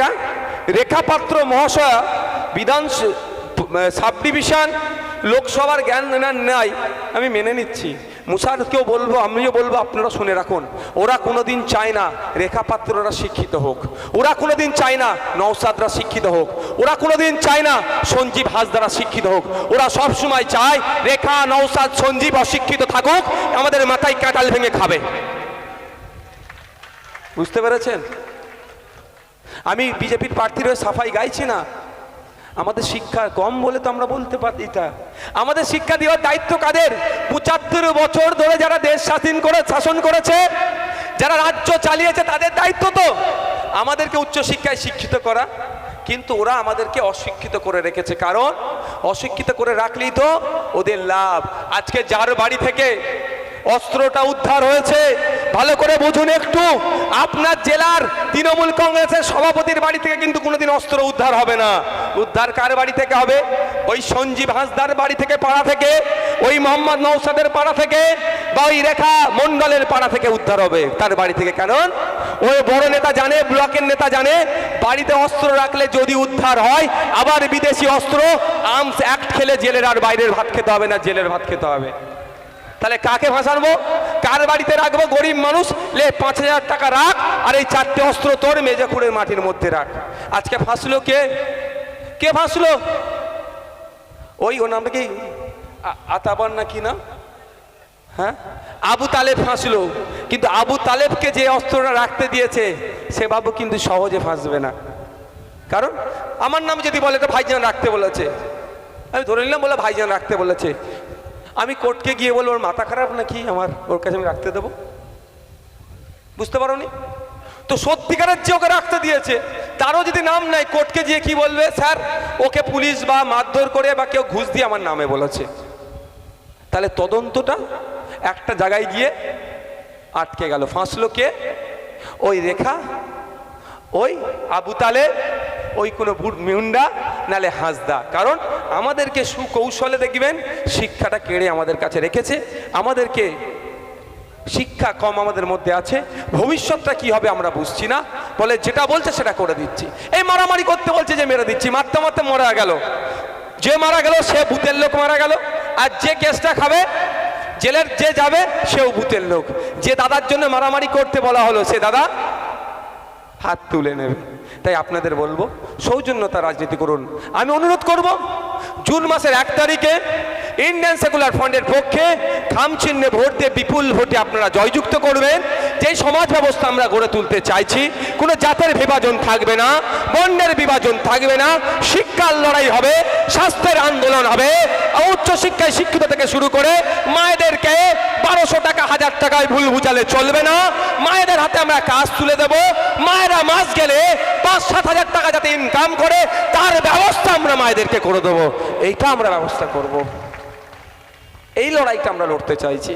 এটা রেখাপাত্র মহাশয়া, বিধান sub division লোকসভার জ্ঞান নাই, আমি মেনে নিচ্ছি। মুসারকেও বলব, আমিও বলব, আপনারা শুনে রাখুন। ওরা কোনোদিন চায় না রেখাপাত্ররা শিক্ষিত হোক। ওরা কোনোদিন চায় না নৌসাদরা শিক্ষিত হোক। ওরা কোনোদিন চায় না সঞ্জীব হাসদারা শিক্ষিত হোক। ওরা সব সময় চায় রেখা নৌসাদ সঞ্জীব অশিক্ষিত থাকুক, আমাদের মাথায় কাঁটাল ভেঙে খাবে। বুঝতে পেরেছেন? আমি বিজেপির প্রার্থীর হয়ে সাফাই গাইছি না। আমাদের শিক্ষা কম বলে তো আমরা বলতে পারি তা। আমাদের শিক্ষা দেওয়ার দায়িত্ব কাদের? পঁচাত্তর বছর ধরে যারা দেশ স্বাধীন করে, শাসন করেছে, যারা রাজ্য চালিয়েছে, তাদের দায়িত্ব তো। আমাদেরকে উচ্চশিক্ষায় শিক্ষিত করা, কিন্তু ওরা আমাদেরকে অশিক্ষিত করে রেখেছে। কারণ অশিক্ষিত করে রাখলেই তো ওদের লাভ। আজকে যার বাড়ি থেকে অস্ত্রটা উদ্ধার হয়েছে ভালো করে বুঝুন একটু। আপনার জেলার তৃণমূল কংগ্রেসের সভাপতির বাড়ি থেকে কিন্তু কোনোদিন অস্ত্র উদ্ধার হবে না। উদ্ধার কার বাড়ি থেকে হবে? ওই সঞ্জীব হাসদার বাড়ি থেকে, পাড়া থেকে, ওই মোহাম্মদ নৌসাদের পাড়া থেকে, বা ওই রেখা মন্ডলের পাড়া থেকে উদ্ধার হবে। তার বাড়ি থেকে? কারণ ওই বড় নেতা জানে, ব্লকের নেতা জানে, বাড়িতে অস্ত্র রাখলে যদি উদ্ধার হয়, আবার বিদেশি অস্ত্র, আর্মস অ্যাক্ট খেলে জেলের আর বাইরের ভাত খেতে হবে না, জেলের ভাত খেতে হবে। তাহলে কাকে ফাঁসানবো কার বাড়িতে রাখব? গরিব মানুষ। লে, পাঁচ হাজার টাকা রাখ, আর এই চারটে অস্ত্র তোর মেজাকুড়ের মাটির মধ্যে রাখ। আজকে ফাঁসলো কে? কে ফাঁসলো ওই ও নামটা কি? আ- আতাবার না কি না হ্যাঁ? আবু তালেব ফাঁসলো কিন্তু আবু তালেবকে যে অস্ত্রটা রাখতে দিয়েছে, সে বাবু কিন্তু সহজে ফাঁসবে না। কারণ, আমার নাম যদি বলে, তো ভাইজান রাখতে বলেছে। আমি ধরে নিলাম বলে ভাইজান রাখতে বলেছে। আমি কোর্টকে গিয়ে বলব, ওর মাথা খারাপ নাকি? আমার, ওর কাছে আমি রাখতে দেবো। বুঝতে পারো নি তো সত্যিকারের যে ওকে রাখতে দিয়েছে, তারও যদি নাম নাই কোর্টকে গিয়ে কি বলবে? স্যার, ওকে পুলিশ বা মারধর করে বা কেউ ঘুষ দিয়ে আমার নামে বলেছে। তাহলে তদন্তটা একটা জায়গায় গিয়ে আটকে গেল। ফাঁসলো কে? ওই রেখা, ওই আবু তালে ওই কোনো বুট মিউন্ডা নালে হাসদা। কারণ আমাদেরকে সুকৌশলে দেখবেন, শিক্ষাটা কেড়ে আমাদের কাছে রেখেছে। আমাদেরকে শিক্ষা কম আমাদের মধ্যে আছে। ভবিষ্যৎটা কি হবে আমরা বুঝছি না। বলে যেটা বলছে সেটা করে দিচ্ছি। এই মারামারি করতে বলছে যে মেরে দিচ্ছি, মারতে মারতে মরা গেল। যে মারা গেল, সে ভূতের লোক মারা গেল। আর যে কেসটা খাবে, জেলের যে যাবে, সেও ভূতের লোক। যে দাদার জন্য মারামারি করতে বলা হলো, সে দাদা হাত তুলে নেবে। তাই আপনাদের বলব, সৌজন্যতা রাজনীতি করুন। আমি অনুরোধ করব, জুন মাসের এক তারিখে ইন্ডিয়ান সেকুলার ফ্রন্টের পক্ষে খাম চিহ্নে ভোট দিয়ে বিপুল ভোটে আপনারা জয়যুক্ত করবেন। যে সমাজ ব্যবস্থা আমরা গড়ে তুলতে চাইছি, কোনো জাতের বিভাজন থাকবে না, বর্ণের বিভাজন থাকবে না, শিক্ষার লড়াই হবে, স্বাস্থ্যের আন্দোলন হবে উচ্চ শিক্ষায় শিক্ষিত থেকে শুরু করে মায়েদেরকে বারোশো টাকা, হাজার টাকায় ভুল বুঝালে চলবে না। মায়েদের হাতে আমরা কাজ তুলে দেব। মায়েরা মাস গেলে পাঁচ, সাত হাজার টাকা যাতে ইনকাম করে, তার ব্যবস্থা আমরা মায়েদেরকে করে দেবো। এইটা আমরা ব্যবস্থা করব। এই লড়াইটা আমরা লড়তে চাইছি।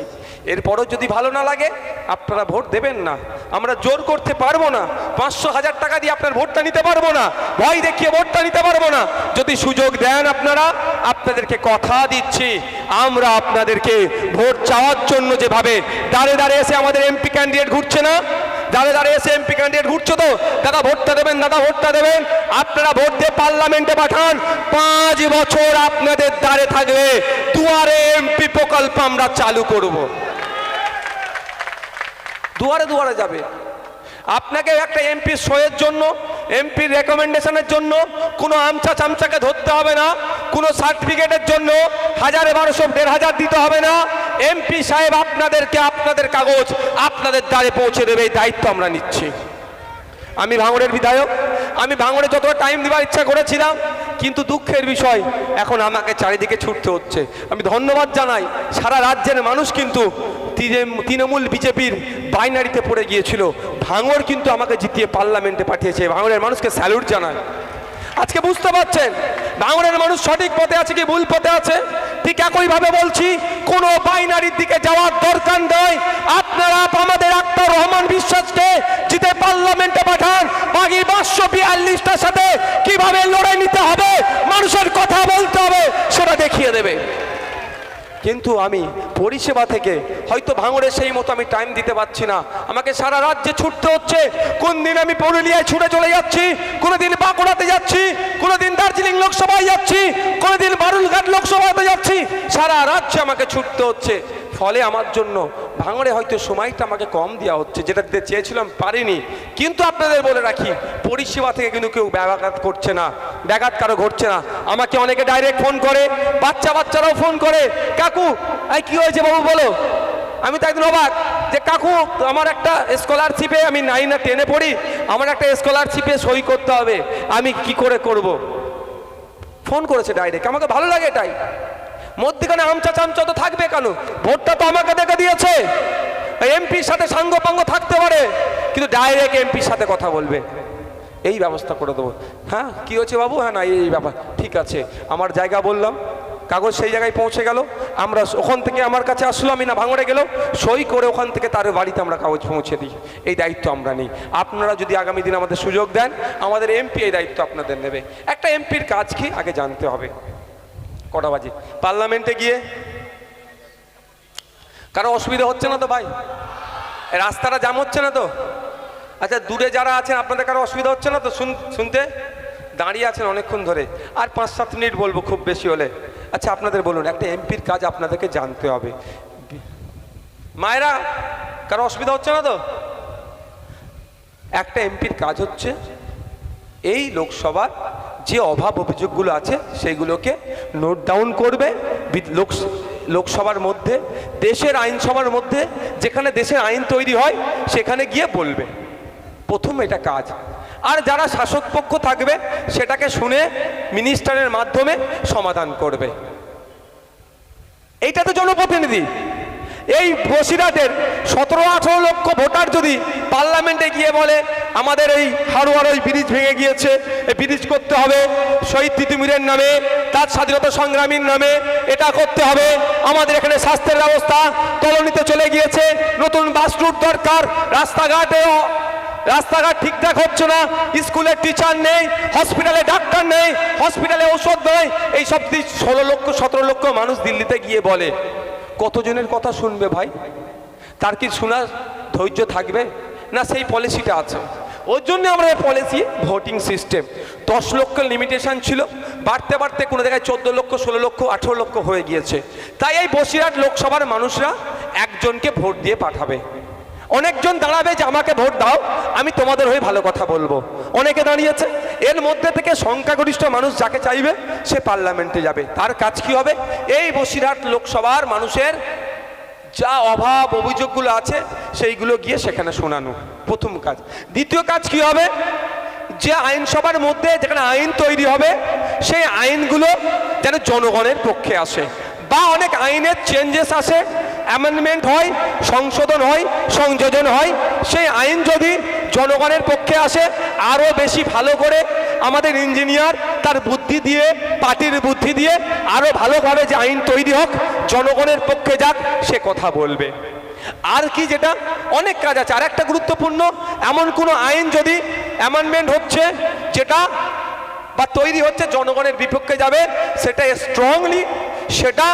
এরপরও যদি ভালো না লাগে, আপনারা ভোট দেবেন না। আমরা জোর করতে পারব না। পাঁচশো হাজার টাকা দিয়ে আপনার ভোটটা নিতে পারব না। ভয় দেখিয়ে ভোটটা নিতে পারব না। যদি সুযোগ দেন আপনারা, আপনাদেরকে কথা দিচ্ছি। আমরা আপনাদেরকে ভোট চাওয়ার জন্য যেভাবে দাঁড়ে দাঁড়িয়ে এসে আমাদের এমপি ক্যান্ডিডেট ঘুরছে না? দাঁড়ে দাঁড়িয়ে এসে এমপি ক্যান্ডিডেট ঘুরছো তো? দাদা, ভোটটা দেবেন, দাদা, ভোটটা দেবেন। আপনারা ভোট দিয়ে পার্লামেন্টে পাঠান। পাঁচ বছর আপনাদের দাঁড়ে থাকবে দুয়ারে এমপি প্রকল্প আমরা চালু করব। দুয়ারে দুয়ারে যাবে। আপনাকে একটা এমপি শোয়ের জন্য এমপির রেকমেন্ডেশনের জন্য কোনো আমচা চামচাকে ধরতে হবে না, কোনো সার্টিফিকেটের জন্য হাজারে বারোশো, দেড় হাজার দিতে হবে না। এমপি সাহেব আপনাদেরকে আপনাদের কাগজ আপনাদের দ্বারে পৌঁছে দেবে, এই দায়িত্ব আমরা নিচ্ছি। আমি ভাঙড়ের বিধায়ক, আমি ভাঙড়ে যতটা টাইম দেওয়ার ইচ্ছা করেছিলাম, কিন্তু দুঃখের বিষয়, এখন আমাকে চারিদিকে ছুটতে হচ্ছে। আমি ধন্যবাদ জানাই, সারা রাজ্যের মানুষ কিন্তু তৃণমূল বিজেপির বাইনারিতে পড়ে গিয়েছিল। ভাঙর কিন্তু আমাকে জিতিয়ে পার্লামেন্টে পাঠিয়েছে। ভাঙরের মানুষকে স্যালুট জানায়। আজকে বুঝতে পারছেন? ভাঙড়ের মানুষ সঠিক পথে আছে কি ভুল পথে আছে? ঠিক একইভাবে বলছি, কোনো বাইনারির দিকে যাওয়ার দরকার নয় আপনারা আমাদের আক্তার রহমান বিশ্বাসকে জিতে পার্লামেন্টে পাঠান। বাকি পাঁচশো বিয়াল্লিশটার সাথে কীভাবে লড়াই নিতে হবে? মানুষের কথা বলতে হবে, সেটা দেখিয়ে দেবে। কিন্তু আমি পরিষেবা থেকে হয়তো ভাঙড়ে সেই মতো আমি টাইম দিতে পারছি না। আমাকে সারা রাজ্যে ছুটতে হচ্ছে, কোন দিন আমি পুরুলিয়ায় ছুটে চলে যাচ্ছি কোনো দিন বাঁকুড়াতে যাচ্ছি কোনো দিন দার্জিলিং লোকসভায় যাচ্ছি কোনো দিন বারুলঘাট লোকসভাতে যাচ্ছি, সারা রাজ্যে আমাকে ছুটতে হচ্ছে, ফলে আমার জন্য ভাঙড়ে হয়তো সময়টা আমাকে কম দেওয়া হচ্ছে, যেটা দিতে চেয়েছিলাম পারিনি। কিন্তু আপনাদের বলে রাখি, পরিষেবা থেকে কিন্তু কেউ ব্যাঘাত করছে না, ব্যাঘাত কারও ঘটছে না। আমাকে অনেকে ডাইরেক্ট ফোন করে, বাচ্চা বাচ্চারাও ফোন করে, কাকু, এই কি হয়েছে বাবু বলো? আমি তো একদিন অবাক যে, কাকু, আমার একটা স্কলারশিপে আমি নাইন না টেনে পড়ি, আমার একটা স্কলারশিপে সই করতে হবে, আমি কি করে করব? ফোন করেছে ডাইরেক্ট আমাকে ভালো লাগে এটাই। মধ্যখানে আমচা চামচা তো থাকবে কেন? ভোটটা তো আমাকে দেখে দিয়েছে। এমপির সাথে সাঙ্গ পাঙ্গ থাকতে পারে, কিন্তু ডাইরেক্ট এমপির সাথে কথা বলবে। এই ব্যবস্থা করে দেবো। হ্যাঁ কি হয়েছে বাবু? হ্যাঁ না এই ব্যাপার। ঠিক আছে, আমার জায়গা বললাম। কাগজ সেই জায়গায় পৌঁছে গেল। আমরা ওখান থেকে আমার কাছে আসলো, আমি না ভাঙড়ে গেল। সই করে ওখান থেকে তার বাড়িতে আমরা কাগজ পৌঁছে দিই। এই দায়িত্ব আমরা নিই। আপনারা যদি আগামী দিন আমাদের সুযোগ দেন, আমাদের এমপি এই দায়িত্ব আপনাদের নেবে। একটা এমপির কাজ কি? আগে জানতে হবে। কটা বাজে? পার্লামেন্টে গিয়ে? কারও অসুবিধা হচ্ছে না তো ভাই? রাস্তাটা জাম হচ্ছে না তো? আচ্ছা দূরে যারা আছেন, আপনাদের কারও অসুবিধা হচ্ছে না তো শুন- শুনতে? দাঁড়িয়ে আছেন অনেকক্ষণ ধরে। আর পাঁচ, সাত মিনিট বলব খুব বেশি হলে। আচ্ছা আপনাদের বলুন, একটা এমপির কাজ আপনাদেরকে জানতে হবে। মায়েরা, কারও অসুবিধা হচ্ছে না তো? একটা এমপির কাজ হচ্ছে এই লোকসভার যে অভাব অভিযোগগুলো আছে সেইগুলোকে নোট ডাউন করবে। লোক লোকসভার মধ্যে, দেশের আইনসভার মধ্যে, যেখানে দেশের আইন তৈরি হয়, সেখানে গিয়ে বলবে। প্রথম এটা কাজ। আর যারা শাসক পক্ষ থাকবে, সেটাকে শুনে মিনিস্টারের মাধ্যমে সমাধান করবে। এইটা তো জনপ্রতিনিধি। এই বসিরহাটের সতেরো আঠেরো লক্ষ ভোটার যদি পার্লামেন্টে গিয়ে বলে, আমাদের এই হারোয়ার ওই ব্রিজ ভেঙে গিয়েছে, এই ব্রিজ করতে হবে শহীদ তিতুমিরের নামে, তার স্বাধীনতা সংগ্রামীর নামে, এটা করতে হবে, আমাদের এখানে স্বাস্থ্যের ব্যবস্থা তলনিতে চলে গিয়েছে, নতুন বাস রুট দরকার রাস্তাঘাটেও রাস্তাঘাট ঠিকঠাক হচ্ছে না স্কুলে টিচার নেই, হসপিটালে ডাক্তার নেই, হসপিটালে ওষুধ নেই, এইসব ষোলো লক্ষ, সতেরো লক্ষ মানুষ দিল্লিতে গিয়ে বলে কতজনের কথা শুনবে ভাই? তার কি শোনার ধৈর্য থাকবে? না সেই পলিসিটা আছে। ওর জন্য আমরা পলিসি ভোটিং সিস্টেম। দশ লক্ষ লিমিটেশন ছিল। বাড়তে বাড়তে কোনো জায়গায় চোদ্দ লক্ষ, ষোলো লক্ষ, আঠেরো লক্ষ হয়ে গিয়েছে। তাই এই বসিরহাট লোকসভার মানুষরা একজনকে ভোট দিয়ে পাঠাবে। অনেকজন দাঁড়াবে যে আমাকে ভোট দাও, আমি তোমাদের হয়ে ভালো কথা বলব। অনেকে দাঁড়িয়েছে, এর মধ্যে থেকে সংখ্যাগরিষ্ঠ মানুষ যাকে চাইবে, সে পার্লামেন্টে যাবে। তার কাজ কি হবে? এই বসিরহাট লোকসভার মানুষের যা অভাব, অভিযোগগুলো আছে, সেইগুলো গিয়ে সেখানে শোনানো, প্রথম কাজ। দ্বিতীয় কাজ কি হবে? যে আইনসভার মধ্যে যেখানে আইন তৈরি হবে, সেই আইনগুলো যেন জনগণের পক্ষে আসে। বা অনেক আইনের চেঞ্জেস আসে অ্যামেন্ডমেন্ট হয়, সংশোধন হয়, সংযোজন হয়। সেই আইন যদি জনগণের পক্ষে আসে, আরও বেশি ভালো করে আমাদের ইঞ্জিনিয়ার তার বুদ্ধি দিয়ে, পার্টির বুদ্ধি দিয়ে, আরও ভালোভাবে যে আইন তৈরি হোক, জনগণের পক্ষে যাক, সে কথা বলবে। আর কি যেটা? অনেক কাজ আছে। আর একটা গুরুত্বপূর্ণ, এমন কোনো আইন যদি অ্যামেন্ডমেন্ট হচ্ছে, যেটা বা তৈরি হচ্ছে, জনগণের বিপক্ষে যাবে, সেটা স্ট্রংলি সেটা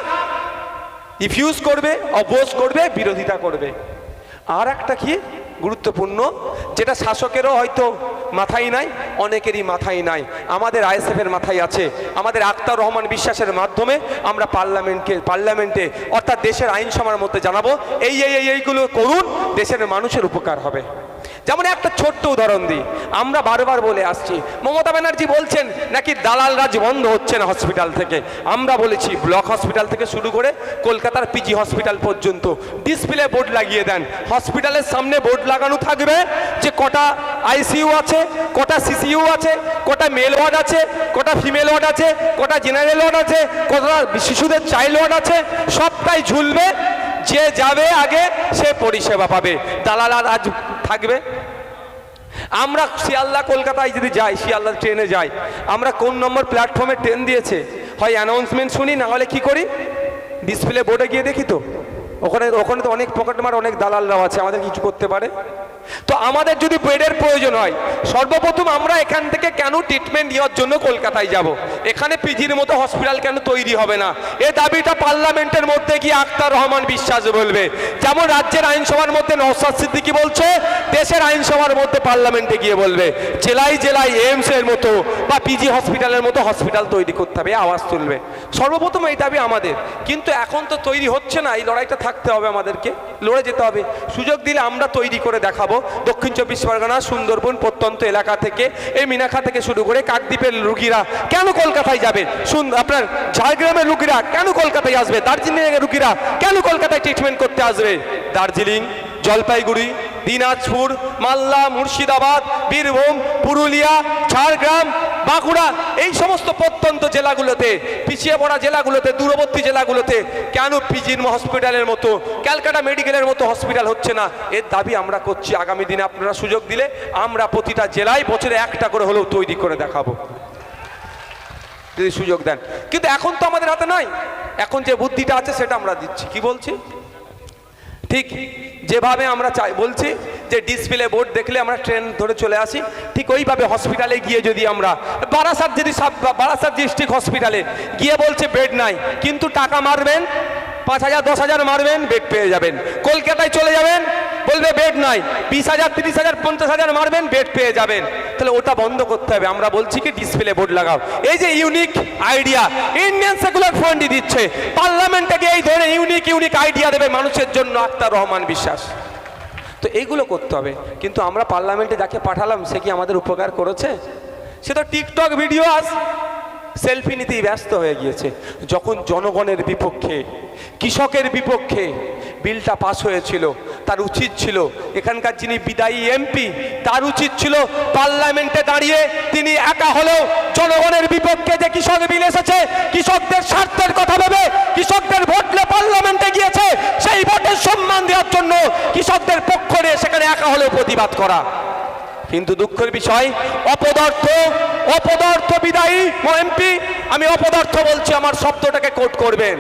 ইফিউজ করবে অপোজ করবে, বিরোধিতা করবে। আর একটা কি গুরুত্বপূর্ণ, যেটা শাসকেরও হয়তো মাথায় নাই, অনেকেরই মাথায় নাই। আমাদের আইএসএফের মাথায় আছে। আমাদের আক্তার রহমান বিশ্বাসের মাধ্যমে আমরা পার্লামেন্টকে, পার্লামেন্টে, অর্থাৎ দেশের আইনসভার মধ্যে জানাব এই এই, এইগুলো করুন, দেশের মানুষের উপকার হবে। যেমন একটা ছোট্ট উদাহরণ দিই। আমরা বারবার বলে আসছি, মমতা ব্যানার্জি বলছেন নাকি দালাল রাজ বন্ধ হচ্ছে না হসপিটাল থেকে? আমরা বলেছি ব্লক হসপিটাল থেকে শুরু করে কলকাতার পিজি হসপিটাল পর্যন্ত। ডিসপ্লে বোর্ড লাগিয়ে দেন। হসপিটালের সামনে বোর্ড লাগানো থাকবে যে কটা আইসিইউ আছে, কটা সিসিইউ আছে, কটা মেল ওয়ার্ড আছে, কটা ফিমেল ওয়ার্ড আছে, কটা জেনারেল ওয়ার্ড আছে, কটা শিশুদের চাইল্ড ওয়ার্ড আছে, সবটাই ঝুলবে, যে যাবে আগে সে পরিষেবা পাবে। দালাল আজ থাকবে? আমরা শিয়ালদা, কলকাতায় যদি যাই, শিয়ালদা ট্রেনে যাই, আমরা কোন নম্বর প্ল্যাটফর্মে ট্রেন দিয়েছে? হয় অ্যানাউন্সমেন্ট শুনি, না হলে কি করি? ডিসপ্লে বোর্ডে গিয়ে দেখি তো। ওখানে ওখানে তো অনেক পকেট পকেটমার অনেক দালালরাও আছে, আমাদের কিছু করতে পারে। তো আমাদের যদি বেডের প্রয়োজন হয়, সর্বপ্রথম আমরা এখান থেকে কেন ট্রিটমেন্ট নেওয়ার জন্য কলকাতায় যাব। এখানে পিজির মতো হসপিটাল কেন তৈরি হবে না? এ দাবিটা পার্লামেন্টের মধ্যে গিয়ে আক্তার রহমান বিশ্বাস বলবে। যেমন রাজ্যের আইনসভার মধ্যে নওসাদ সিদ্দিকি বলছে, দেশের আইনসভার মধ্যে পার্লামেন্টে গিয়ে বলবে, জেলায় জেলায় এইমস এর মতো বা পিজি হসপিটালের মতো হসপিটাল তৈরি করতে হবে। আওয়াজ তুলবে। সর্বপ্রথম এই দাবি আমাদের। কিন্তু এখন তো তৈরি হচ্ছে না, এই লড়াইটা থাকতে হবে আমাদেরকে, লড়ে যেতে হবে। সুযোগ দিলে আমরা তৈরি করে দেখাবো দক্ষিণ চব্বিশ পরগনা, সুন্দরবন প্রত্যন্ত এলাকা থেকে, এই মিনাখা থেকে শুরু করে কাকদ্বীপের রুগীরা কেন কলকাতায় যাবে? শুন আপনার ঝাড়গ্রামের রুগীরা কেন কলকাতায় আসবে? দার্জিলিংয়ের রুগীরা কেন কলকাতায় ট্রিটমেন্ট করতে আসবে? দার্জিলিং, জলপাইগুড়ি দিনাজপুর, মালদা, মুর্শিদাবাদ, বীরভূম, পুরুলিয়া, ঝাড়গ্রাম, বাঁকুড়া, এই সমস্ত প্রত্যন্ত জেলাগুলোতে, পিছিয়ে পড়া জেলাগুলোতে, দূরবর্তী জেলাগুলোতে কেন পিজির হসপিটালের মতো, ক্যালকাটা মেডিকেলের মতো হসপিটাল হচ্ছে না? এর দাবি আমরা করছি। আগামী দিনে আপনারা সুযোগ দিলে আমরা প্রতিটা জেলায় বছরে একটা করে হলেও তৈরি করে দেখাবো। যদি সুযোগ দেন। কিন্তু এখন তো আমাদের হাতে নাই। এখন যে বুদ্ধিটা আছে সেটা আমরা দিচ্ছি। কি বলছি? ঠিক যেভাবে আমরা চাই, বলছি যে ডিসপ্লে বোর্ড দেখলে আমরা ট্রেন ধরে চলে আসি। ঠিক ওইভাবে হসপিটালে গিয়ে যদি আমরা, বারাসাত যদি বারাসাত ডিস্ট্রিক্ট হসপিটালে গিয়ে বলছে বেড নাই, কিন্তু টাকা মারবেন পাঁচ হাজার, দশ হাজার মারবেন বেড পেয়ে যাবেন। কলকাতায় চলে যাবেন, বলবে বেড নাই। বিশ হাজার, তিরিশ হাজার, পঞ্চাশ হাজার মারবেন বেড পেয়ে যাবেন। তাহলে ওটা বন্ধ করতে হবে। আমরা বলছি কি ডিসপ্লে বোর্ড লাগাও। এই যে ইউনিক আইডিয়া ইন্ডিয়ান সেকুলার ফ্রন্টই দিচ্ছে। পার্লামেন্টটাকে এই ধরনের ইউনিক ইউনিক আইডিয়া দেবে মানুষের জন্য আক্তার রহমান বিশ্বাস। তো এইগুলো করতে হবে। কিন্তু আমরা পার্লামেন্টে যাকে পাঠালাম, সে কি আমাদের উপকার করেছে? সে তো টিকটক ভিডিও আস। সেলফি নিতেই ব্যস্ত হয়ে গিয়েছে। যখন জনগণের বিপক্ষে, কৃষকের বিপক্ষে বিলটা পাস হয়েছিল, তার উচিত ছিল, এখানকার যিনি বিদায়ী এমপি, তার উচিত ছিল পার্লামেন্টে দাঁড়িয়ে তিনি একা হলেও জনগণের বিপক্ষে যে কৃষক বিল এসেছে, কৃষকদের স্বার্থের কথা ভেবে কৃষকদের ভোটলে পার্লামেন্টে গিয়েছে, সেই ভোটের সম্মান দেওয়ার জন্য কৃষকদের পক্ষ নিয়ে সেখানে একা হলেও প্রতিবাদ করা। কিন্তু দুঃখের বিষয়, অপদার্থ অপদার্থ বিদায়ী ও এমপি আমি অপদার্থ বলছি, আমার শব্দটাকে কোট করবেন।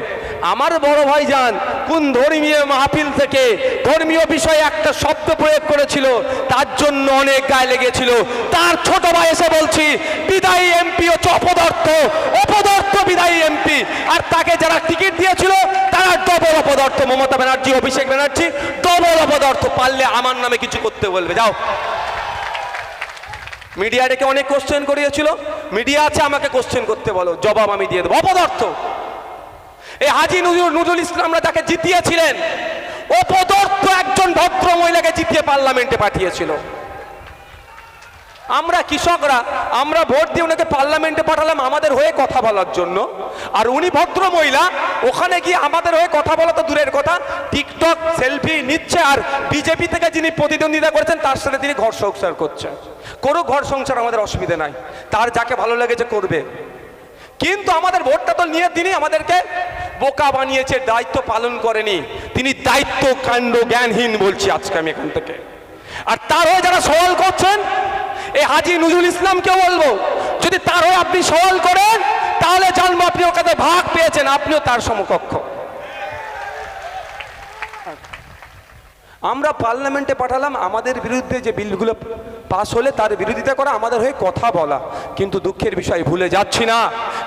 আমার বড় ভাই যান কোন ধর্মীয় মাহফিল থেকে ধর্মীয় বিষয়ে একটা শব্দ প্রয়োগ করেছিল, তার জন্য অনেক গায়ে লেগেছিল। তার ছোট ভাই এসে বলছি, বিদায়ী এমপি হচ্ছে অপদার্থ অপদার্থ বিদায়ী এমপি আর তাকে যারা টিকিট দিয়েছিল, তারা ডবল অপদার্থ। মমতা ব্যানার্জি, অভিষেক ব্যানার্জি ডবল অপদার্থ। পারলে আমার নামে কিছু করতে বলবে। যাও। মিডিয়া ডেকে অনেক কোশ্চেন করিয়েছিল। মিডিয়া আছে, আমাকে কোশ্চেন করতে বলো। জবাব আমি দিয়ে দেবো। অপদার্থ! এই হাজি নজরুল নজরুল ইসলামরা তাকে জিতিয়েছিলেন। অপদার্থ একজন ভদ্র মহিলাকে জিতিয়ে পার্লামেন্টে পাঠিয়েছিল। আমরা কৃষকরা, আমরা ভোট দিয়ে ওনাকে পার্লামেন্টে পাঠালাম আমাদের হয়ে কথা বলার জন্য। আর উনি ভদ্র মহিলা, ওখানে গিয়ে আমাদের হয়ে কথা বলা তো দূরের কথা। টিকটক, সেলফি নিচ্ছে আর বিজেপি থেকে যিনি প্রতিদ্বন্দ্বিতা করেছেন, তার সাথে তিনি ঘর সংসার করছেন। কোনো ঘর সংসার আমাদের অসুবিধে নাই। তার যাকে ভালো লেগেছে করবে। কিন্তু আমাদের ভোটটা তো নিয়ে তিনি আমাদেরকে বোকা বানিয়েছে, দায়িত্ব পালন করেনি। তিনি দায়িত্ব কাণ্ড জ্ঞানহীন বলছি আজকে আমি এখান থেকে। আর তার হয়ে যারা সওয়াল করছেন এই হাজি নজরুল ইসলামকে বলব, যদি তার হয়ে আপনি সওয়াল করেন, তাহলে জানব আপনি ওর কাছে ভাগ পেয়েছেন, আপনিও তার সমকক্ষ। আমরা পার্লামেন্টে পাঠালাম, আমাদের বিরুদ্ধে যে বিলগুলো পাস হলে তার বিরোধিতা করা আমাদের হয়ে কথা বলা। কিন্তু দুঃখের বিষয়, ভুলে যাচ্ছি না।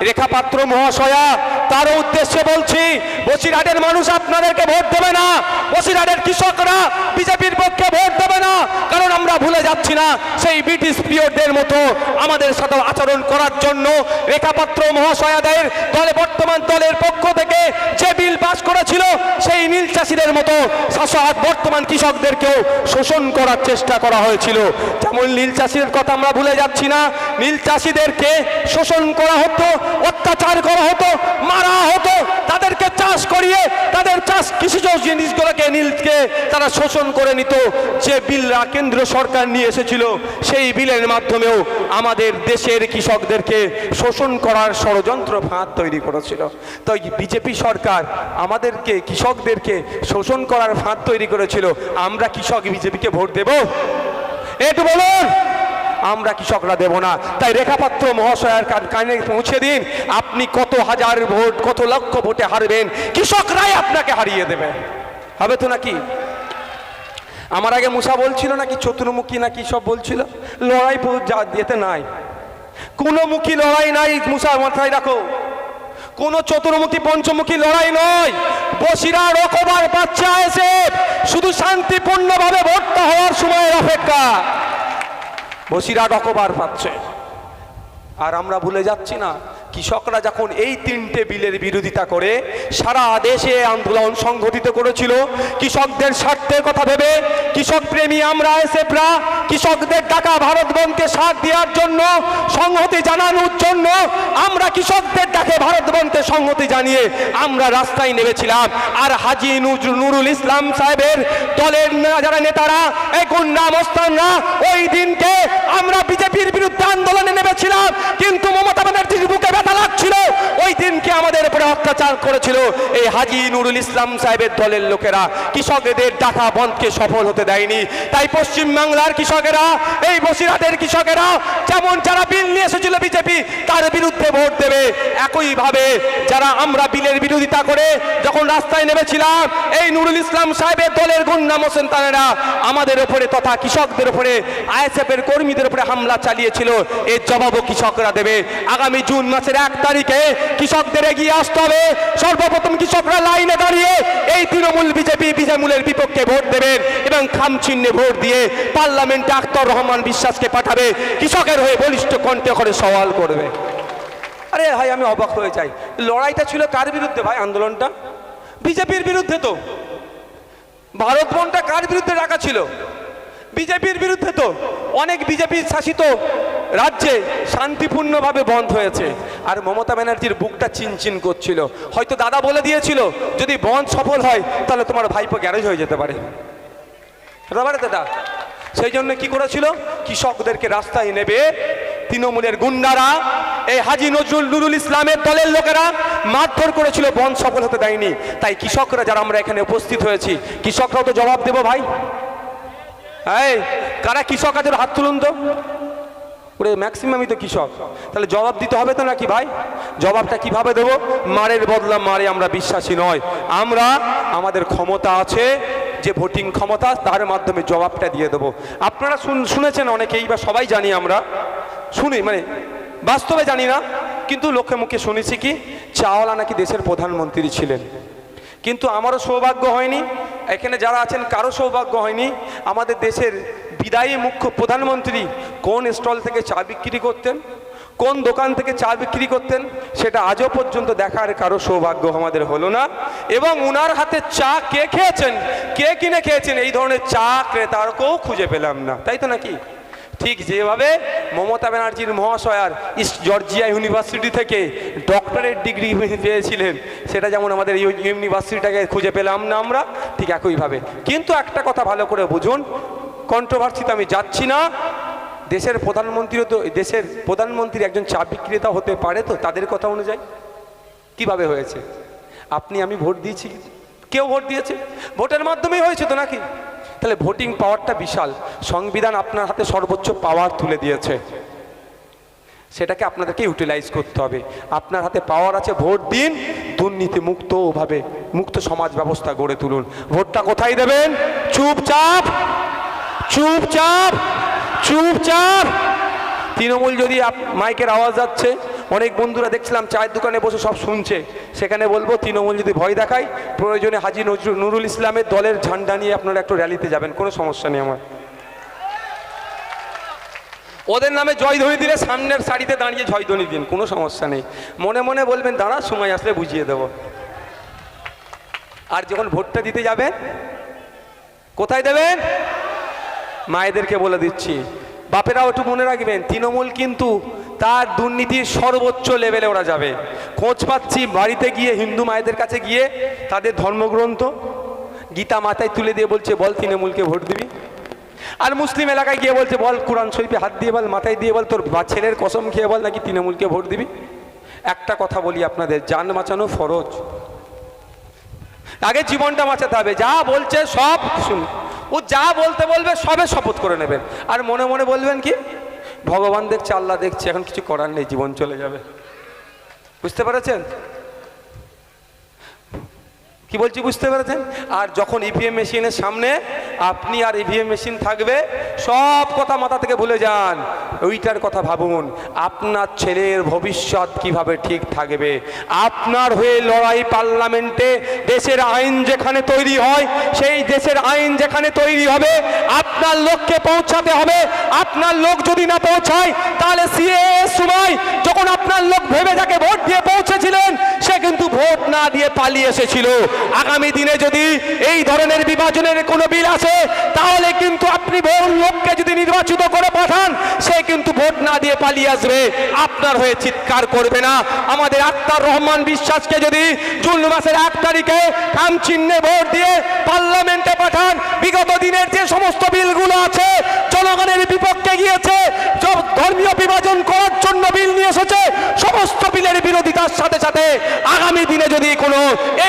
রেখা পাত্র মহাশয়া, তার উদ্দেশ্যে বলছি, বসিরহাটের মানুষ আপনাদেরকে ভোট দেবে না। বসিরহাটের কৃষকরা বিজেপির পক্ষে ভোট দেবে না। কারণ আমরা ভুলে যাচ্ছি না, সেই ব্রিটিশ পিরিয়ডদের মতো আমাদের সাথে আচরণ করার জন্য রেখাপাত্র মহাশয়াদের দলে, বর্তমান দলের পক্ষ থেকে যে বিল পাস করেছিল, সেই নীল চাষিদের মতো শাসক বর্তমান কৃষকদেরকেও শোষণ করার চেষ্টা করা হয়েছিল। যেমন নীল চাষিদের কথা আমরা ভুলে যাচ্ছি না। নীল চাষিদেরকে শোষণ করা হতো, অত্যাচার করা হতো, মারা হতো, তাদেরকে চাষ করিয়ে, তাদের চাষ কৃষিজ জিনিসগুলোকে নীলকে তারা শোষণ করে নিত। যে বিলরা কেন্দ্র সরকার নিয়ে এসেছিল, সেই বিলের মাধ্যমেও আমাদের দেশের কৃষকদেরকে শোষণ করার ষড়যন্ত্র ফাঁদ তৈরি করেছিল। তাই বিজেপি সরকার আমাদেরকে, কৃষকদেরকে শোষণ করার ফাঁদ তৈরি করেছিল। আমরা কৃষক বিজেপিকে ভোট দেব। একটু বলুন। আমরা কৃষকরা দেব না? তাই রেখাপাত্র মহাশয়ের কান- পৌঁছে দিন। আপনি কত হাজার ভোট, কত লক্ষ ভোটে হারবেন? কৃষকরাই আপনাকে হারিয়ে দেবে। হবে তো নাকি? আমার আগে মুসা বলছিল নাকি, চতুর্মুখী নাকি সব বলছিল? লড়াই যেতে নাই। কোনো মুখী লড়াই নাই মুসা মাথায় রাখো কোনো চতুর্মুখী, পঞ্চমুখী লড়াই নয়। বসিরা রকবার বাচ্চা এসে শুধু শান্তিপূর্ণভাবে ভোটটা হওয়ার সময়ের অপেক্ষা। বসিরা রকবার পাচ্ছে। আর আমরা ভুলে যাচ্ছি না কৃষকরা যখন এই তিনটে বিলের বিরোধিতা করে, সারা দেশে আন্দোলন সংঘটিত করেছিল। কৃষকদের স্বার্থের কথা ভেবে কৃষক প্রেমী আমরা এসেপরা কৃষকদের টাকা ভারত বনকে সাথ দেওয়ার জন্য সংহতি জানানোর জন্য আমরা কৃষকদের ডাকে ভারত বনকে সংহতি জানিয়ে আমরা রাস্তায় নেমেছিলাম। আর হাজি নুরুল ইসলাম সাহেবের দলের না- যারা নেতারা, এই গুন্ডা মস্তানরা, ওই দিনকে আমরা বিজেপির বিরুদ্ধে আন্দোলনে নেমেছিলাম। কিন্তু মমতা ব্যানার্জির বুকে ব্যথা লাগছিল ওই দিনকে আমাদের উপরে অত্যাচার করেছিল। এই হাজি নুরুল ইসলাম সাহেবের দলের লোকেরা কৃষকদের ডাকা বন্ধকে সফল হতে দেয়নি। তাই পশ্চিম বাংলার কৃষকেরা, এই বসিরহাটের কৃষকেরা, যেমন যারা বিল নিয়ে এসেছিল বিজেপি, তার বিরুদ্ধে ভোট দেবে। একইভাবে যারা আমরা বিলের বিরোধিতা করে যখন রাস্তায় নেমেছিলাম, এই নুরুল ইসলাম সাহেবের দলের গুন্ডা মোসেন তানেরা আমাদের ওপরে তথা কৃষকদের ওপরে আইএসএফ এর কর্মীদের উপরে হামলা চালিয়েছিল। এর জবাবও কৃষকরা দেবে। আগামী জুন মাসের এক তারিখে কৃষকদের এগিয়ে আসতে হবে। সর্বপ্রথম কৃষকরা লাইনে দাঁড়িয়ে এই তৃণমূল বিজেপি বিজেমূলের বিপক্ষে ভোট দেবেন এবং খাম চিহ্নে ভোট দিয়ে পার্লামেন্টে আখতর রহমান বিশ্বাসকে পাঠাবে। কৃষকের হয়ে বলিষ্ঠ কণ্ঠে করে সওয়াল করবে। আরে ভাই, আমি অবাক হয়ে যাই। লড়াইটা ছিল কার বিরুদ্ধে ভাই আন্দোলনটা? বিজেপির বিরুদ্ধে তো। ভারত বনটা কার বিরুদ্ধে রাখা ছিল? বিজেপির বিরুদ্ধে তো অনেক বিজেপি শাসিত রাজ্যে শান্তিপূর্ণভাবে বন্ধ হয়েছে। আর মমতা ব্যানার্জির বুকটা চিনচিন করছিল। হয়তো দাদা বলে দিয়েছিল, যদি বন্ধ সফল হয়, তাহলে তোমার ভাইপো গ্যারেজ হয়ে যেতে পারে। পারে দাদা, সেই জন্য কি করেছিল? কৃষকদেরকে রাস্তায় নেবে তৃণমূলের গুন্ডারা, এই হাজি নজরুল নুরুল ইসলামের দলের লোকেরা মারধর করেছিল বন সফল হতে দেয়নি। তাই কৃষকরা, যারা আমরা এখানে উপস্থিত হয়েছি, কৃষকরাও তো জবাব দেবো ভাই। এই, কারা কৃষক আছে হাত তুলুন তো? ওরে ম্যাক্সিমামই তো কৃষক। তাহলে জবাব দিতে হবে তো নাকি ভাই? জবাবটা কীভাবে দেব? মারের বদলা মারে আমরা বিশ্বাসী নয়। আমরা আমাদের ক্ষমতা আছে, যে ভোটিং ক্ষমতা, তার মাধ্যমে জবাবটা দিয়ে দেবো। আপনারা শুন- শুনেছেন অনেকেই, বা সবাই জানি আমরা। শুনি মানে বাস্তবে জানি না, কিন্তু লোকে মুখে শুনেছি কি, চাওয়ালা নাকি দেশের প্রধানমন্ত্রী ছিলেন। কিন্তু আমারও সৌভাগ্য হয়নি। এখানে যারা আছেন, কারও সৌভাগ্য হয়নি। আমাদের দেশের বিদায়ী মুখ্য প্রধানমন্ত্রী কোন স্টল থেকে চা বিক্রি করতেন, কোন দোকান থেকে চা বিক্রি করতেন, সেটা আজও পর্যন্ত দেখার কারও সৌভাগ্য আমাদের হলো না। এবং উনার হাতে চা কে খেয়েছেন? কে কিনে খেয়েছেন? এই ধরনের চা ক্রেতারকেও খুঁজে পেলাম না। তাই তো নাকি? ঠিক যেভাবে মমতা ব্যানার্জির মহাশয়ার ইস্ট জর্জিয়া ইউনিভার্সিটি থেকে ডক্টরেট ডিগ্রি পেয়েছিলেন, সেটা যেমন আমাদের ইউনিভার্সিটিটাকে খুঁজে পেলাম না আমরা, ঠিক একইভাবে। কিন্তু একটা কথা ভালো করে বুঝুন কন্ট্রোভার্সিতে আমি যাচ্ছি না। দেশের প্রধানমন্ত্রীও তো, দেশের প্রধানমন্ত্রী একজন চা বিক্রেতা হতে পারে তো, তাদের কথা অনুযায়ী। কীভাবে হয়েছে? আপনি, আমি ভোট দিয়েছি। কেউ ভোট দিয়েছে? ভোটের মাধ্যমেই হয়েছে তো নাকি? তাহলে ভোটিং পাওয়ারটা বিশাল। সংবিধান আপনার হাতে সর্বোচ্চ পাওয়ার তুলে দিয়েছে। সেটাকে আপনাদেরকে ইউটিলাইজ করতে হবে। আপনার হাতে পাওয়ার আছে, ভোট দিন দুর্নীতি মুক্ত ওভাবে, মুক্ত সমাজ ব্যবস্থা গড়ে তুলুন। ভোটটা কোথায় দেবেন? চুপচাপ চুপচাপ চুপচাপ। তৃণমূল যদি মাইকের আওয়াজ যাচ্ছে, অনেক বন্ধুরা দেখছিলাম চায়ের দোকানে বসে সব শুনছে। সেখানে বলব, তৃণমূল যদি ভয় দেখায়, প্রয়োজনে হাজি নুরুল ইসলামের দলের ঝান্ডা নিয়ে আপনারা একটু র্যালিতে যাবেন, কোনো সমস্যা নেই আমার। ওদের নামে জয়ধ্বনি দিলে সামনের সারিতে দাঁড়িয়ে জয়ধ্বনি দিন, কোনো সমস্যা নেই। মনে মনে বলবেন, দাঁড়া, সময় আসলে বুঝিয়ে দেব। আর যখন ভোটটা দিতে যাবেন, কোথায় দেবেন? মায়েদেরকে বলে দিচ্ছি। বাপেরাও একটু মনে রাখবেন, তৃণমূল কিন্তু তার দুর্নীতির সর্বোচ্চ লেভেলে ওরা যাবে। খোঁজ পাচ্ছি, বাড়িতে গিয়ে হিন্দু মায়েদের কাছে গিয়ে তাদের ধর্মগ্রন্থ গীতা মাথায় তুলে দিয়ে বলছে, বল তৃণমূলকে ভোট দিবি? আর মুসলিম এলাকায় গিয়ে বলছে, বল কোরআন শরীফে হাত দিয়ে বল, মাথায় দিয়ে বল, তোর ছেলের কসম খেয়ে বল, নাকি তৃণমূলকে ভোট দিবি? একটা কথা বলি আপনাদের, যান বাঁচানো ফরজ। আগে জীবনটা বাঁচাতে হবে, যা বলছে সব শুন ও যা বলতে বলবে সবে শপথ করে নেবেন। আর মনে মনে বলবেন কি? ভগবান দেখছে, আল্লাহ দেখছে, এখন কিছু করার নেই, জীবন চলে যাবে। বুঝতে পেরেছেন? কি বলছি বুঝতে পেরেছেন? আর যখন ইভিএম মেশিনের সামনে আপনি আর ইভিএম মেশিন থাকবে, সব কথা মাথা থেকে ভুলে যান। ওইটার কথা ভাবুন, আপনার ছেলের ভবিষ্যৎ কীভাবে ঠিক থাকবে? আপনার হয়ে লড়াই পার্লামেন্টে দেশের আইন যেখানে তৈরি হয়, সেই দেশের আইন যেখানে তৈরি হবে, আপনার লোককে পৌঁছাতে হবে। আপনার লোক যদি না পৌঁছায়, তাহলে সিএ সময় যখন আপনার লোক ভেবে যাকে ভোট দিয়ে পৌঁছেছিলেন, সে কিন্তু ভোট না দিয়ে পালিয়ে এসেছিল। আগামী দিনে যদি এই ধরনের বিভাজনের কোনো বিল আসে, তাহলে কিন্তু আপনি ভোট লোককে যদি নির্বাচিত করে পাঠান, সে কিন্তু ভোট না দিয়ে পালিয়ে আসবে। আপনার হয়ে চিৎকার করবে না। আমাদের আক্তার রহমান বিশ্বাসকে যদি জুন মাসের এক তারিখে খাম চিহ্নে ভোট দিয়ে পার্লামেন্টে পাঠান, বিগত দিনের যে সমস্ত বিলগুলো আছে, জনগণের বিপক্ষে গিয়েছে ধর্মীয় বিভাজন করার জন্য বিল নিয়ে এসেছে সমস্ত বিলের বিরোধিতার সাথে সাথে আগামী দিনে যদি কোনো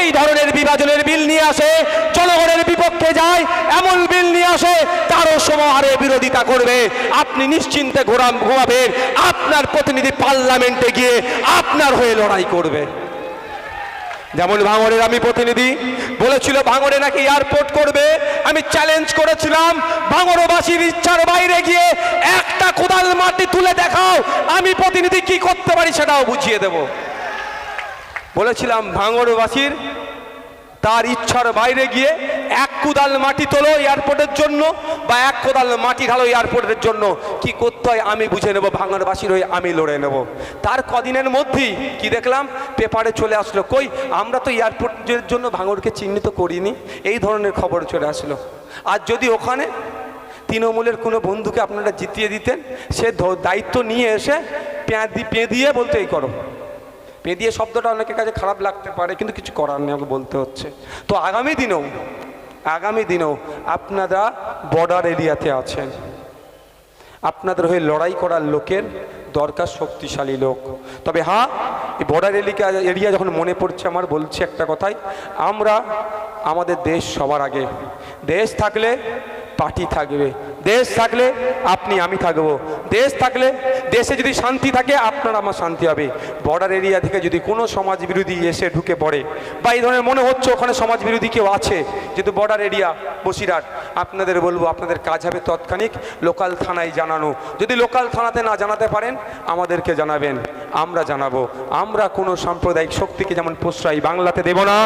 এই ধরনের বিভাজনের বিল নিয়ে আসে, জনগণের বিপক্ষে যায়, এমন বিল নিয়ে আসে, তারও সমাহারে বিরোধিতা করবে। আপনি নিশ্চিন্তে ঘোরাম ঘুমাবেন। আপনার প্রতিনিধি পার্লামেন্টে গিয়ে আপনার হয়ে লড়াই করবে। যেমন ভাঙরের আমি প্রতিনিধি বলেছিল ভাঙরে নাকি এয়ারপোর্ট করবে। আমি চ্যালেঞ্জ করেছিলাম, ভাঙড়বাসীর ইচ্ছার বাইরে গিয়ে একটা কোদাল মাটি তুলে দেখাও, আমি প্রতিনিধি কি করতে পারি সেটাও বুঝিয়ে দেব। বলেছিলাম, ভাঙড়বাসীর তার ইচ্ছার বাইরে গিয়ে কোদাল মাটি তোলো এয়ারপোর্টের জন্য বা এক কোদাল মাটি ঢালো এয়ারপোর্টের জন্য। কি করতে হয় আমি বুঝে নেব ভাঙড়বাসীর হয়ে আমি লড়ে নেব। তার কদিনের মধ্যেই কি দেখলাম, পেপারে চলে আসলো, কই, আমরা তো এয়ারপোর্টের জন্য ভাঙরকে চিহ্নিত করিনি, এই ধরনের খবর চলে আসলো। আর যদি ওখানে তৃণমূলের কোনো বন্ধুকে আপনারা জিতিয়ে দিতেন, সে দায়িত্ব নিয়ে এসে পেঁ দি পেঁ দিয়ে বলতে এই করো। পেঁদিয়ে শব্দটা অনেকের কাছে খারাপ লাগতে পারে, কিন্তু কিছু করার নেই আমাকে বলতে হচ্ছে। তো আগামী দিনেও আগামী দিনেও আপনারা বর্ডার এরিয়াতে আছেন। আপনাদের হয়ে লড়াই করার লোকের দরকার শক্তিশালী লোক। তবে হ্যাঁ এই বর্ডার এলিকা এরিয়া যখন মনে পড়ছে আমার, বলছি একটা কথাই, আমরা আমাদের দেশ সবার আগে। দেশ থাকলে পার্টি থাকবে দেশ থাকলে আপনি, আমি থাকব। দেশ থাকলে, দেশে যদি শান্তি থাকে, আপনার আমার শান্তি হবে। বর্ডার এরিয়া থেকে যদি কোনো সমাজ বিরোধী এসে ঢুকে পড়ে, বা এই ধরনের মনে হচ্ছে ওখানে সমাজ বিরোধী কেউ আছে, যেহেতু বর্ডার এরিয়া বসিরহাট, আপনাদের বলব, আপনাদের কাজ হবে তৎক্ষণিক লোকাল থানায় জানানো। যদি লোকাল থানাতে না জানাতে পারেন, আমাদেরকে জানাবেন, আমরা জানাব। আমরা কোনো সাম্প্রদায়িক শক্তিকে যেমন প্রশ্রয় বাংলাতে দেব না,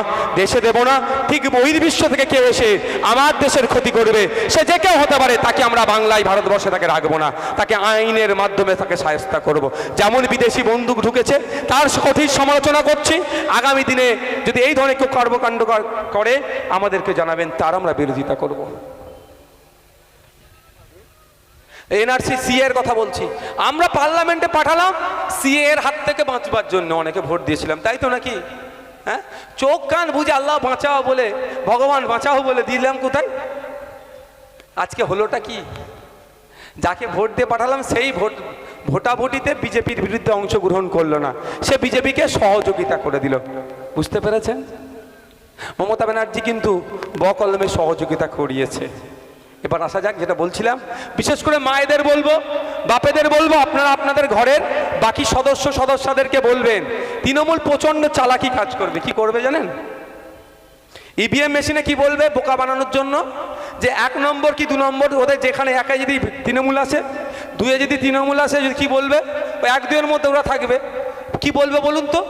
দেশে দেব না, ঠিক বহির্বিশ্ব থেকে কেউ এসে আমার দেশের ক্ষতি করবে। সে যে কেউ হতে পারে, তাকে আমরা বাংলায় ভারতবর্ষে তাকে রাখব না। তাকে আইনের মাধ্যমে তাকে সায়স্তা করব। যেমন বিদেশি বন্দুক ঢুকেছে, তার কঠিন সমালোচনা করছি। আগামী দিনে যদি এই ধরনের কেউ কর্মকাণ্ড করে আমাদেরকে জানাবেন, তার আমরা বিরোধিতা করব। এনআরসি সি এর কথা বলছি। আমরা পার্লামেন্টে পাঠালাম সিএ এর হাত থেকে বাঁচবার জন্য অনেকে ভোট দিয়েছিলাম, তাই তো নাকি? হ্যাঁ? চোখ কান বুঝে আল্লাহ বাঁচাও বলে, ভগবান বাঁচাও বলে দিলাম কোথায়? আজকে হলোটা কি? যাকে ভোট দিয়ে পাঠালাম, সেই ভোট, ভোটাভুটিতে বিজেপির বিরুদ্ধে অংশগ্রহণ করল না। সে বিজেপিকে সহযোগিতা করে দিল। বুঝতে পেরেছেন? মমতা ব্যানার্জি কিন্তু বকলমে সহযোগিতা করিয়েছে। এবার আসা যাক, যেটা বলছিলাম, বিশেষ করে মায়েদের বলব, বাপেদের বলব, আপনারা আপনাদের ঘরের বাকি সদস্য সদস্যদেরকে বলবেন, তৃণমূল প্রচণ্ড চালাকি কাজ করবে, কি করবে জানেন? ইভিএম মেশিনে কি বলবে, বোকা বানানোর জন্য? যে এক নম্বর কি দু নম্বর? ওদের যেখানে একাই যদি তৃণমূল আসে, দুয়ে যদি তৃণমূল আসে যদি কি বলবে? এক দুয়ের মধ্যে ওরা থাকবে। কি বলবে বলুন তো?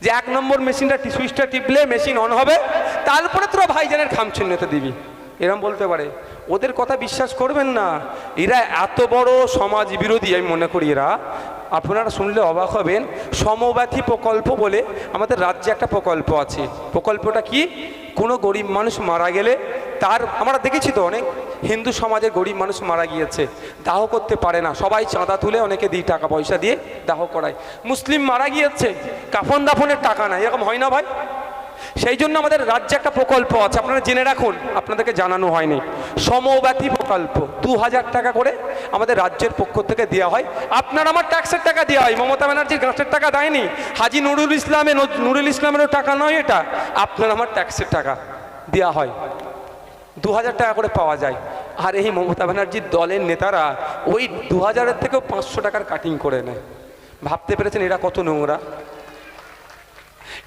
যে এক নম্বর মেশিনটা সুইচটা টিপলে মেশিন অন হবে, তারপরে তোরা ভাইজানের খাম চিহ্নতে দিবি। এরম বলতে পারে। ওদের কথা বিশ্বাস করবেন না। এরা এত বড় সমাজ বিরোধী, আমি মনে করি এরা। আপনারা শুনলে অবাক হবেন সমব্যাথী প্রকল্প বলে আমাদের রাজ্যে একটা প্রকল্প আছে। প্রকল্পটা কি? কোনো গরিব মানুষ মারা গেলে তার, আমরা দেখেছি তো অনেক হিন্দু সমাজে গরিব মানুষ মারা গিয়েছে, দাহ করতে পারে না। সবাই চাঁদা তুলে অনেকে দিই টাকা পয়সা দিয়ে দাহ করায়। মুসলিম মারা গিয়েছে, কাফন দাফনের টাকা নাই, এরকম হয় না ভাই? সেই জন্য আমাদের রাজ্যে একটা প্রকল্প আছে, আপনারা জেনে রাখুন, আপনাদেরকে জানানো হয়নি। সমব্যাথী প্রকল্প দু হাজার টাকা করে আমাদের রাজ্যের পক্ষ থেকে দেওয়া হয়। আপনার আমার ট্যাক্সের টাকা দেওয়া হয়, মমতা ব্যানার্জির গাছের টাকা দেয়নি। হাজি নুরুল ইসলামে নুরুল ইসলামেরও টাকা নয় এটা, আপনার আমার ট্যাক্সের টাকা দেওয়া হয়। দু হাজার টাকা করে পাওয়া যায়। আর এই মমতা ব্যানার্জির দলের নেতারা ওই দু হাজারের থেকেও পাঁচশো টাকার কাটিং করে নেয়। ভাবতে পেরেছেন এরা কত নোংরা?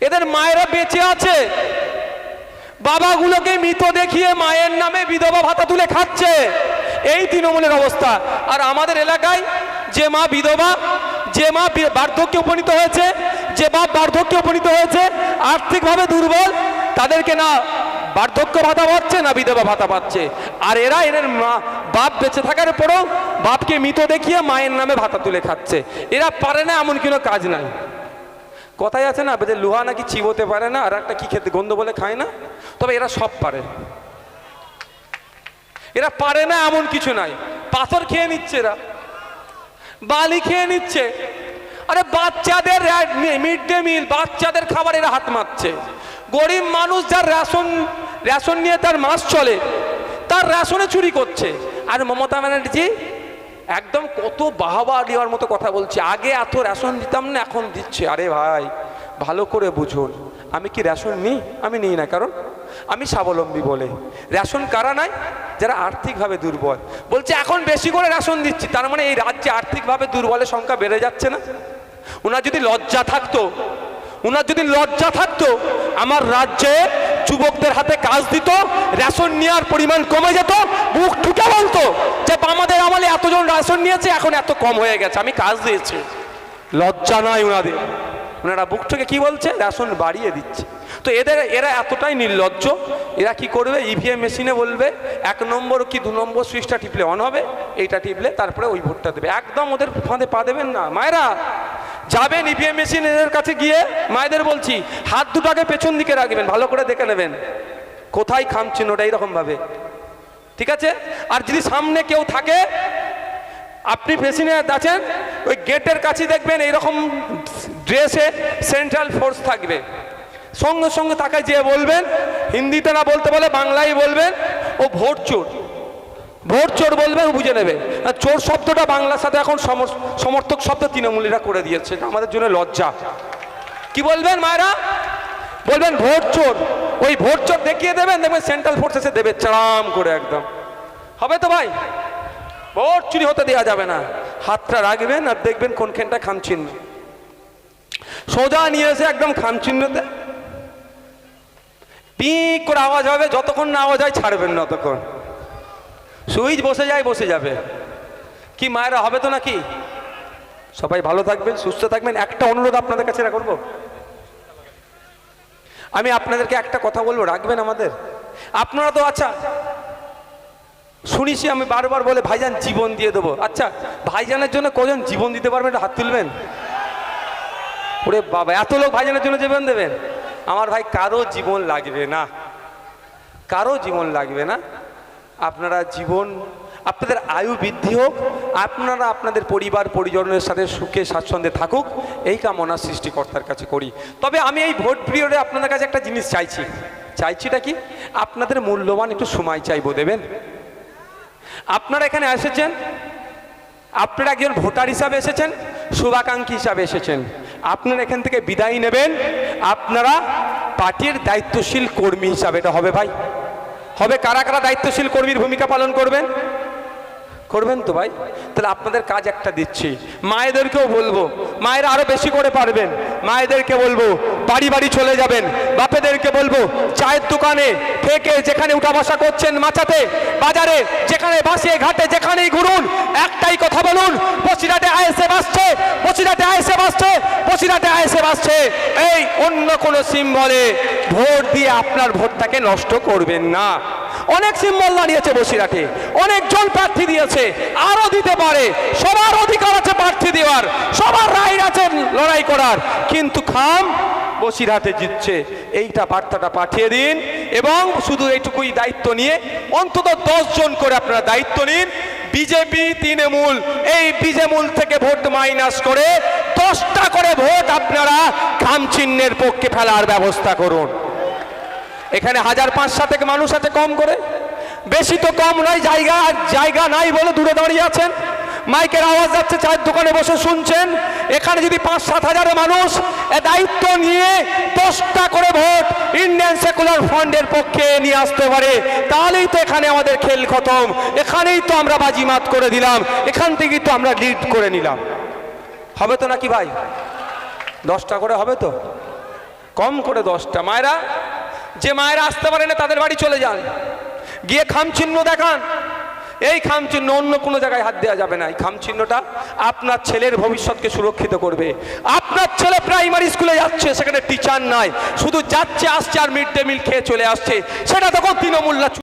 এদের মায়েরা বেঁচে আছে। বাবাগুলোকে মৃত দেখিয়ে মায়ের নামে বিধবা ভাতা তুলে খাচ্ছে। এই তৃণমূলের অবস্থা। আর আমাদের এলাকায় যে মা বিধবা, যে মা বার্ধক্যে উপনীত হয়েছে, যে বাপ বার্ধক্যে উপনীত হয়েছে, আর্থিকভাবে দুর্বল, তাদেরকে না বার্ধক্য ভাতা পাচ্ছে, না বিধবা ভাতা পাচ্ছে। আর এরা এদের মা, বাপ বেঁচে থাকার পরেও বাপকে মৃত দেখিয়ে মায়ের নামে ভাতা তুলে খাচ্ছে। এরা পারে না এমন কোনো কাজ নাই। কথাই আছে না যে লোহা নাকি চিবোতে পারে না, আর একটা কি খেতে, গন্ধ বলে খায় না? তবে এরা সব পারে। এরা পারে না এমন কিছু নাই। পাথর খেয়ে নিচ্ছে এরা। বালি খেয়ে নিচ্ছে। আরে বাচ্চাদের মিড ডে মিল, বাচ্চাদের খাবার এরা হাত মারছে গরিব মানুষ যার রেশন রেশন নিয়ে তার মাস চলে, তার রেশনে চুরি করছে। আর মমতা ব্যানার্জি একদম কত বাহাবা দেওয়ার মতো কথা বলছে। আগে এত রেশন দিতাম না, এখন দিচ্ছে। আরে ভাই, ভালো করে বুঝুন। আমি কি রেশন নিই? আমি নিই না কারণ? আমি স্বাবলম্বী বলে। রেশন কারা নাই যারা আর্থিকভাবে দুর্বল। বলছে, এখন বেশি করে রেশন দিচ্ছি। তার মানে এই রাজ্যে আর্থিকভাবে দুর্বলের সংখ্যা বেড়ে যাচ্ছে না? ওনার যদি লজ্জা থাকতো ওনার যদি লজ্জা থাকতো, আমার রাজ্যে যুবকদের হাতে কাজ দিত, রেশন নেওয়ার পরিমাণ কমে যেত, মুখ ঠুকে বলতো যে আমাদের আমলে এতজন রেশন নিয়েছে, এখন এত কম হয়ে গেছে, আমি কাজ দিয়েছি। লজ্জা নয় ওনাদের ওনারা বুক থেকে কী বলছে? রেশন বাড়িয়ে দিচ্ছে। তো এদের, এরা এতটাই নির্লজ্জ, এরা কি করবে? ইভিএম মেশিনে বলবে, এক নম্বর কি দু নম্বর সুইচটা টিপলে অন হবে? এইটা টিপলে তারপরে ওই ভোটটা দেবে। একদম ওদের ফাঁদে পা দেবেন না। মায়েরা যাবেন ইভিএম মেশিন এদের কাছে গিয়ে মায়েদের বলছি, হাত দুটাকে পেছন দিকে রাখবেন, ভালো করে দেখে নেবেন। কোথায় খামছেন ওটা এইরকম ভাবে ঠিক আছে? আর যদি সামনে কেউ থাকে, আপনি মেশিনে আছেন, ওই গেটের কাছে দেখবেন এইরকম ড্রেসে সেন্ট্রাল ফোর্স থাকবে। সঙ্গে সঙ্গে তাকে যে বলবেন, হিন্দিতে না বলতে বলে, বাংলায় বলবেন, ও ভোট চোর। ভোট চোর বলবে বুঝে নেবে। আর চোর শব্দটা বাংলার সাথে এখন সমর- সমর্থক শব্দ তৃণমূলীরা করে দিয়েছে আমাদের জন্য লজ্জা। কি বলবেন মায়েরা? বলবেন ভোট চোর। ওই ভোট চোর দেখিয়ে দেবেন, দেখবেন সেন্ট্রাল ফোর্স এসে দেবে চাম করে একদম। হবে তো ভাই? ভোট চুরি হতে দেওয়া যাবে না। হাতটা রাখবেন আর দেখবেন কোনখানটা খামচিহ্ন। সোজা নিয়ে এসে একদম খামচিহ্নতে পিক করে আওয়াজ হবে, যতক্ষণ না আওয়াজ হয় ছাড়বেন না ততক্ষণ। সুইচ বসে যায়, বসে যাবে। কি মায়েরা হবে তো নাকি? সবাই ভালো থাকবেন, সুস্থ থাকবেন। একটা অনুরোধ আপনাদের কাছে করব আমি আপনাদেরকে একটা কথা বলব, রাখবেন আমাদের? আপনারা তো আচ্ছা শুনিছি আমি বারবার বলে ভাইজান জীবন দিয়ে দেবো। আচ্ছা ভাইজানের জন্য কজন জীবন দিতে পারবেন? হাত তুলবেন। ওরে বাবা, এত লোক ভাইজানের জন্য জীবন দেবেন? আমার ভাই, কারও জীবন লাগবে না। কারও জীবন লাগবে না। আপনারা জীবন, আপনাদের আয়ু বৃদ্ধি হোক, আপনারা আপনাদের পরিবার পরিজনের সাথে সুখে, স্বাচ্ছন্দ্যে থাকুক, এই কামনা সৃষ্টিকর্তার কাছে করি। তবে আমি এই ভোট পিরিয়ডে আপনাদের কাছে একটা জিনিস চাইছি। চাইছিটা কি? আপনাদের মূল্যবান একটু সময় চাইব, দেবেন? আপনারা এখানে এসেছেন। আপনারা একজন ভোটার হিসাবে এসেছেন, শুভাকাঙ্ক্ষী হিসাবে এসেছেন। আপনারা এখান থেকে বিদায় নেবেন। আপনারা পার্টির দায়িত্বশীল কর্মী হিসাবে এটা হবে ভাই। হবে কারা কারা দায়িত্বশীল কর্মীর ভূমিকা পালন করবেন? করবেন তো ভাই? তাহলে আপনাদের কাজ একটা দিচ্ছি। মায়েদেরকেও বলব, মায়েরা আরও বেশি করে পারবেন। মায়েদেরকে বলব, বাড়ি বাড়ি চলে যাবেন। বাপেদেরকে বলব, চায়ের দোকানে থেকে যেখানে উঠা বসা করছেন মাচাতে, বাজারে, যেখানে বাসে, ঘাটে, যেখানেই ঘুরুন, একটাই কথা বলুন বসিরাটে আইসে বাসছে বসিরাটে আইসে বাসছে বসিরাটে আইসে বাসছে এই অন্য কোনো সিম্বলে ভোট দিয়ে আপনার ভোটটাকে নষ্ট করবেন না। অনেক সিম্বল দাঁড়িয়েছে বসিরহাটে অনেকজন প্রার্থী দিয়েছে, আরও দিতে পারে, সবার অধিকার আছে প্রার্থী দেওয়ার, সবার রায় আছে লড়াই করার, কিন্তু খাম বসিরহাটে জিতছে, এইটা বার্তাটা পাঠিয়ে দিন এবং শুধু এইটুকুই দায়িত্ব নিয়ে অন্তত দশ জন করে আপনারা দায়িত্ব নিন। বিজেপি, তৃণমূল, এই বিজেমূল থেকে ভোট মাইনাস করে দশটা করে ভোট আপনারা খাম চিহ্নের পক্ষে ফেলার ব্যবস্থা করুন। এখানে হাজার পাঁচশো থেকে মানুষ আছে কম করে। বেশি তো কম নয়, জায়গা জায়গা নাই বলে দূরে দাঁড়িয়ে আছেন। মাইকের আওয়াজ যাচ্ছে, চায়ের দোকানে বসে শুনছেন। এখানে যদি পাঁচ, সাত হাজার মানুষ দায়িত্ব নিয়ে দশটা করে ভোট ইন্ডিয়ান সেকুলার ফান্ডের পক্ষে নিয়ে আসতে পারে, তাহলেই তো এখানে আমাদের খেল খতম। এখানেই তো আমরা বাজিমাত করে দিলাম, এখান থেকেই তো আমরা লিড করে নিলাম। হবে তো নাকি ভাই? দশটা করে হবে তো? কম করে দশটা। মায়েরা যে মায়েরা আসতে পারে না, তাদের বাড়ি চলে যান। গিয়ে খামচিহ্ন দেখান। এই খামচিহ্ন অন্য কোনো জায়গায় হাত দেওয়া যাবে না। এই খামচিহ্নটা আপনার ছেলের ভবিষ্যৎকে সুরক্ষিত করবে। আপনার ছেলে প্রাইমারি স্কুলে যাচ্ছে, সেখানে টিচার নাই। শুধু যাচ্ছে, আসছে আর মিড ডে মিল খেয়ে চলে আসছে। সেটা তখন তৃণমূলরা